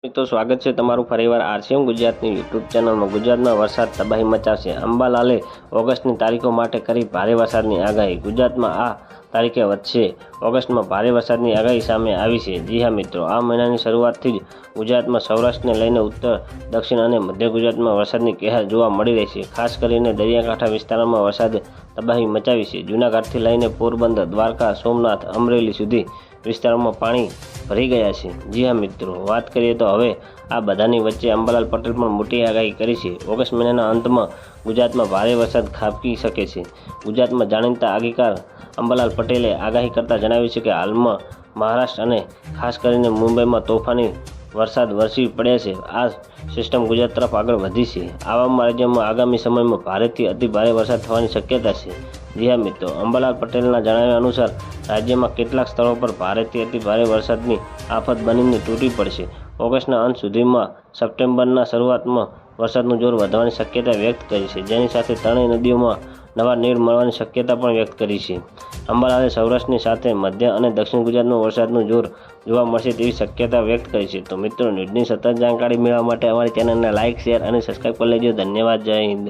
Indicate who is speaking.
Speaker 1: મિત્રો, સ્વાગત છે તમારું ફરીવાર આરસીએમ ગુજરાતની યુટ્યુબ ચેનલમાં. ગુજરાતમાં વરસાદ તબાહી મચાવશે અંબાલાલે ઓગસ્ટની તારીખો માટે કરી ભારે વરસાદની આગાહી. ગુજરાતમાં આ તારીખે વધશે. ઓગસ્ટમાં ભારે વરસાદની આગાહી સામે આવી છે. જી હા, મિત્રો, આ મહિનાની શરૂઆતથી જ ગુજરાતમાં સૌરાષ્ટ્રને લઈને ઉત્તર, દક્ષિણ અને મધ્ય ગુજરાતમાં વરસાદની કહેર જોવા મળી રહી છે. ખાસ કરીને દરિયાકાંઠા વિસ્તારોમાં વરસાદે તબાહી મચાવી છે. જૂનાગઢથી લઈને પોરબંદર, દ્વારકા, સોમનાથ, અમરેલી સુધી વિસ્તારોમાં પાણી ભરી ગયા છે. જી હા, મિત્રો. વાત કરીએ તો હવે આ બધાની વચ્ચે અંબાલાલ પટેલ પણ મોટી આગાહી કરી છે. ઓગસ્ટ મહિનાના અંતમાં ગુજરાતમાં ભારે વરસાદ ખાબકી શકે છે. ગુજરાતમાં જાણીતા આગીકાર અંબાલાલ પટેલે આગાહી કરતાં જણાવ્યું છે કે હાલમાં મહારાષ્ટ્ર અને ખાસ કરીને મુંબઈમાં તોફાની વરસાદ વરસી પડે છે. આ સિસ્ટમ ગુજરાત તરફ આગળ વધી છે. આવામાં રાજ્યમાં આગામી સમયમાં ભારેથી અતિ ભારે વરસાદ થવાની શક્યતા છે. જી મિત્રો, અંબાલાલ પટેલના જણાવ્યા અનુસાર રાજ્યમાં કેટલાક સ્થળો પર ભારેથી અતિ ભારે વરસાદની આફત બનીને તૂટી પડશે. ઓગસ્ટના અંત સુધીમાં સપ્ટેમ્બરના શરૂઆતમાં વરસાદનું જોર વધવાની શક્યતા વ્યક્ત કરી છે. જેની સાથે ત્રણેય નદીઓમાં નવા નીર મળવાની શક્યતા પણ વ્યક્ત કરી છે. અંબાલાલે સૌરાષ્ટ્રની સાથે મધ્ય અને દક્ષિણ ગુજરાતમાં વરસાદનું જોર જોવા મળશે તેવી શક્યતા વ્યક્ત કરી છે. તો મિત્રો ન્યૂઝની સતત જાણકારી મેળવવા માટે અમારી ચેનલને લાઇક શેર અને સબસ્ક્રાઈબ કરી લેજો. ધન્યવાદ. જય હિન્દ.